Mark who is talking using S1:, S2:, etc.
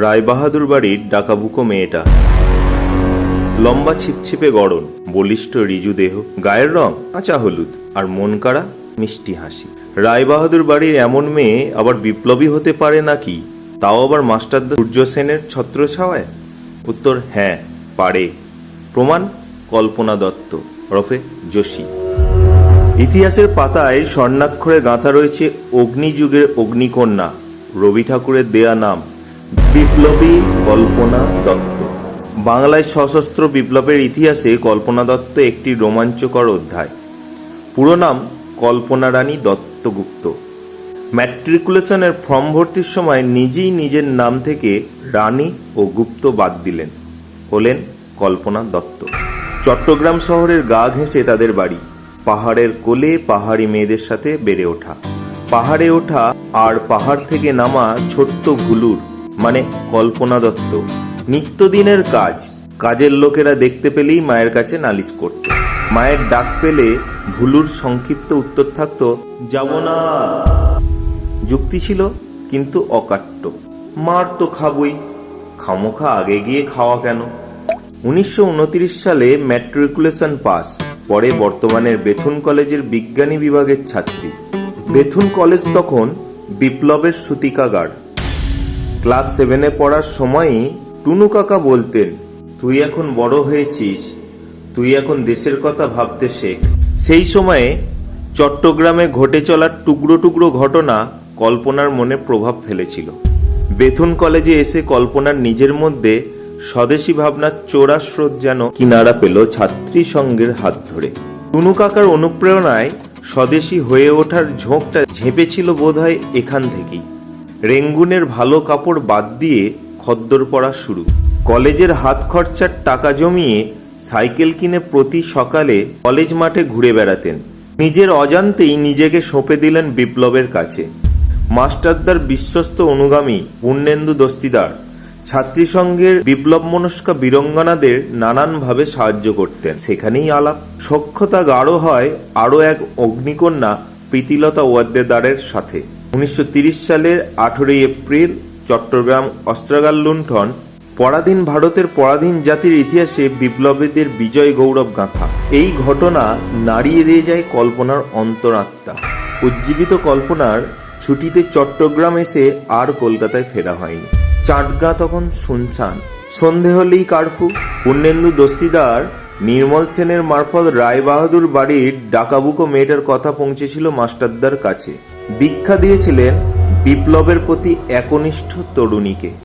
S1: রায়বাহাদুর বাড়ির ডাকাবুকো মেয়েটা। লম্বা ছিপছিপে গড়ন, বলিষ্ঠ রিজু দেহ, গায়ের রং কাঁচা হলুদ, আর মন কাড়া মিষ্টি হাসি। রায়বাহাদুর বাড়ির এমন মেয়ে আবার বিপ্লবী হতে পারে নাকি? তাও আবার মাস্টারদা সূর্য সেনের ছত্রছাওয়ায় উত্তর হ্যাঁ পারে। প্রমাণ, কল্পনা দত্ত রফে যোশী। ইতিহাসের পাতায় স্বর্ণাক্ষরে গাঁথা রয়েছে অগ্নিযুগের অগ্নিকন্যা, রবি ঠাকুরের দেয়া নাম। বিপ্লবী কল্পনা দত্ত। বাংলায় সশস্ত্র বিপ্লবের ইতিহাসে কল্পনা দত্ত একটি রোমাঞ্চকর অধ্যায়। পুরো নাম কল্পনা রানী দত্তগুপ্ত। ম্যাট্রিকুলেশনের ফর্ম ভর্তির সময় নিজেই নিজের নাম থেকে রানী ও গুপ্ত বাদ দিলেন। হলেন কল্পনা দত্ত। চট্টগ্রাম শহরের গা ঘেঁষে তাদের বাড়ি। পাহাড়ের কোলে পাহাড়ি মেয়েদের সাথে বেড়ে ওঠা। পাহাড়ে ওঠা আর পাহাড় থেকে নামা ছোট্ট ভুলুর মানে কল্পনা দত্ত। নিত্যদিনের কাজ, কাজের লোকেরা দেখতে পেলেই মায়ের কাছে নালিশ করত। মায়ের ডাক পেলে ভুলুর সংক্ষিপ্ত উত্তর থাকতো, যাব না। যুক্তি ছিল, কিন্তু অকাট্য। মার তো খাবই। খামোখা আগে গিয়ে খাওয়া কেন? উনিশশো উনত্রিশ সালে ম্যাট্রিকুলেশন পাস পরে বর্তমানের বেথুন কলেজের বিজ্ঞানী বিভাগের ছাত্রী। বেথুন কলেজ তখন বিপ্লবের সূতিকাগার। ক্লাস সেভেনে পড়ার সময়ই টুনু কাকা বলতেন, তুই এখন বড় হয়েছিস, তুই এখন দেশের কথা ভাবতে শেখ। সেই সময়ে চট্টগ্রামে ঘটে চলা টুকরো টুকরো ঘটনা কল্পনার মনে প্রভাব ফেলেছিল। বেথুন কলেজে এসে কল্পনার নিজের মধ্যে স্বদেশী ভাবনার চোরা স্রোত যেন কিনারা পেল ছাত্রী সঙ্গের হাত ধরে। টুনু কাকার অনুপ্রেরণায় স্বদেশী হয়ে ওঠার ঝোঁকটা ঝেঁপেছিল বোধহয় এখান থেকেই। রেঙ্গুনের ভালো কাপড় বাদ দিয়ে খদ্দর পড়া শুরু। কলেজের হাত খরচার টাকা জমিয়ে সাইকেল কিনে প্রতি সকালে কলেজ মাঠে ঘুরে বেড়াতেন। নিজের অজান্তেই নিজেকে সঁপে দিলেন বিপ্লবের কাছে। মাস্টারদার বিশ্বস্ত অনুগামী পূর্ণেন্দু দস্তিদার ছাত্রী সংঘের বিপ্লব মনস্কা বীরঙ্গনাদের নানানভাবে সাহায্য করতেন। সেখানেই আলাপ, সক্ষতা গাঢ় হয় আরও এক অগ্নিকন্যা প্রীতিলতা ওয়াদ্দেদারের সাথে। উনিশশো সালের আঠেরোই এপ্রিল চট্টগ্রাম অস্ত্রাগার লুণ্ঠন পরাধীন ভারতের পরাধীন জাতির ইতিহাসে বিপ্লবীদের বিজয় গৌরব গাঁথা। এই ঘটনা নাড়িয়ে দিয়ে যায় কল্পনার অন্তরাত্মা। উজ্জীবিত কল্পনার ছুটিতে চট্টগ্রাম এসে আর কলকাতায় ফেরা হয়নি। চাটগা তখন শুনছান। সন্ধে হলেই কার্ফু। পূর্ণেন্দু দস্তিদার নির্মল সেনের মারফত রায়বাহাদুর বাড়ির ডাকাবুকো মেয়েটার কথা পৌঁছেছিল মাস্টারদার কাছে। দীক্ষা দিয়েছিলেন বিপ্লবের প্রতি একনিষ্ঠ তরুণীকে।